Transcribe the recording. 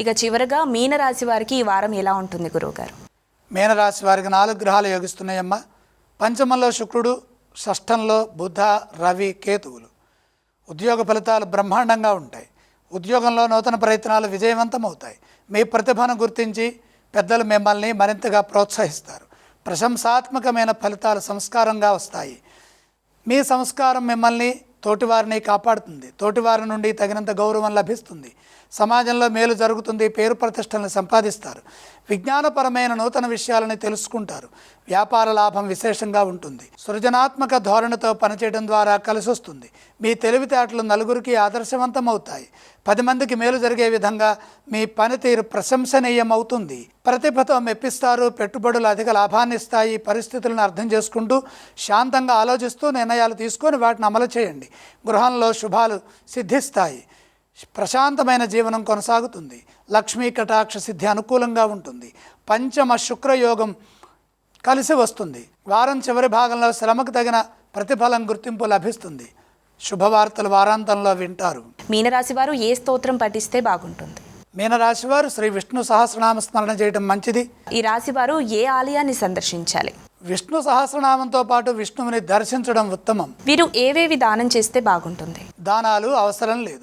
ఇక చివరగా మీనరాశి వారికి ఈ వారం ఎలా ఉంటుంది గురువుగారు? మీనరాశి వారికి నాలుగు గ్రహాలు యోగిస్తున్నాయమ్మా. పంచమంలో శుక్రుడు షష్టంలో బుధ రవి కేతువులు. ఉద్యోగ ఫలితాలు బ్రహ్మాండంగా ఉంటాయి. ఉద్యోగంలో నూతన ప్రయత్నాలు విజయవంతమవుతాయి. మీ ప్రతిభను గుర్తించి పెద్దలు మిమ్మల్ని మరింతగా ప్రోత్సహిస్తారు. ప్రశంసాత్మకమైన ఫలితాలు సంస్కారంగా వస్తాయి. మీ సంస్కారం మిమ్మల్ని తోటివారిని కాపాడుతుంది. తోటివారి నుండి తగినంత గౌరవం లభిస్తుంది. సమాజంలో మేలు జరుగుతుంది పేరు ప్రతిష్టలను సంపాదిస్తారు. విజ్ఞానపరమైన నూతన విషయాలని తెలుసుకుంటారు. వ్యాపార లాభం విశేషంగా ఉంటుంది. సృజనాత్మక ధోరణితో పనిచేయడం ద్వారా కలిసి వస్తుంది మీ తెలివితేటలు నలుగురికి ఆదర్శవంతమవుతాయి. పది మందికి మేలు జరిగే విధంగా మీ పనితీరు ప్రశంసనీయమవుతుంది. ప్రతిభతో మెప్పిస్తారు పెట్టుబడులు అధిక లాభాన్ని ఇస్తాయి పరిస్థితులను అర్థం చేసుకుంటూ శాంతంగా ఆలోచిస్తూ నిర్ణయాలు తీసుకొని వాటిని అమలు చేయండి. గృహంలో శుభాలు సిద్ధిస్తాయి. ప్రశాంతమైన జీవనం కొనసాగుతుంది. లక్ష్మీ కటాక్ష సిద్ధి అనుకూలంగా ఉంటుంది. పంచమ శుక్రయోగం కలిసి వస్తుంది. వారం చివరి భాగంలో శ్రమకు తగిన ప్రతిఫలం గుర్తింపు లభిస్తుంది. శుభవార్తలు వారాంతంలో వింటారు. మీనరాశి వారు ఏ స్తోత్రం పఠిస్తే బాగుంటుంది? మీనరాశి వారు శ్రీ విష్ణు సహస్రనామ స్మరణ చేయడం మంచిది. ఈ రాశి వారు ఏ ఆలయాన్ని సందర్శించాలి? విష్ణు సహస్రనామంతో పాటు విష్ణువుని దర్శించడం ఉత్తమం. వీరు ఏవేవి దానం చేస్తే బాగుంటుంది? దానాలు అవసరం లేదు.